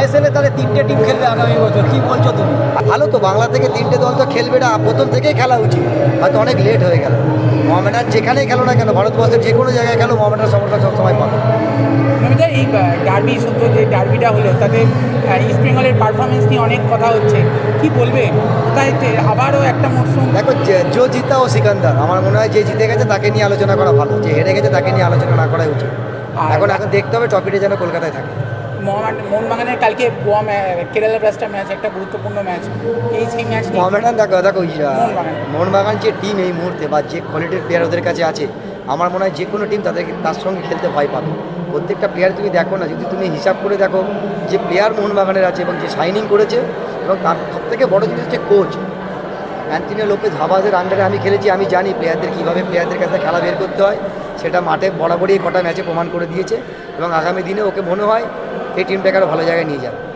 ISL এ তাহলে তিনটে team খেলবে আগামী বছর কি বলছো তুমি? ভালো তো বাংলা থেকে তিনটে দল তো খেলবে না প্রথম থেকেই খেলা উচিত। হয়তো অনেক লেট হয়ে গেল। মোহামেডান যেখানেই খেলো না কেন ভারতবর্ষের যে কোনো জায়গায় খেলো মোহামেডান সমর্থন সবসময় পাবে। নমিতা এই ডার্বি সত্য যে ডার্বিটা হলো তাতে ইস্ট বেঙ্গলের পারফরমেন্স নিয়ে অনেক কথা হচ্ছে। কি বলবে? তাই আবারও একটা মরশুম দেখো যে- জো জিতা ও সিকান্দার আমার মনে হয় যে জিতে গেছে তাকে নিয়ে আলোচনা করা ভালো যে হেরে গেছে তাকে নিয়ে আলোচনা না করাই উচিত। আর- এখন এখন দেখতে হবে টপিটা যেন কলকাতায় থাকে। মোহনবাগানের কালকে গোয়া কেরালা ব্লাস্টার ম্যাচ একটা গুরুত্বপূর্ণ ম্যাচ। এই সেই ম্যাচ দেখো দেখো মোহনবাগান। মোহনবাগান যে টিম এই মুহূর্তে বা যে কোয়ালিটির প্লেয়ার ওদের কাছে আছে আমার মনে হয় যে কোনো টিম তাদেরকে তার সঙ্গে খেলতে ভয় পাবে। প্রত্যেকটা প্লেয়ার তুমি দেখো না যদি তুমি হিসাব করে দেখো যে প্লেয়ার মোহনবাগানের আছে এবং যে সাইনিং করেছে এবং তার সব থেকে বড় জিনিস হচ্ছে কোচ অ্যান্টনিও লোপেজ হাবাজের আন্ডারে আমি খেলেছি আমি জানি প্লেয়ারদের কীভাবে প্লেয়ারদের কাছে খেলা বের করতে হয়। সেটা মাঠে বরাবরই কটা ম্যাচে প্রমাণ করে দিয়েছে এবং আগামী দিনে ওকে মনে হয় এই টিমটাকে আরও ভালো জায়গায় নিয়ে যাবে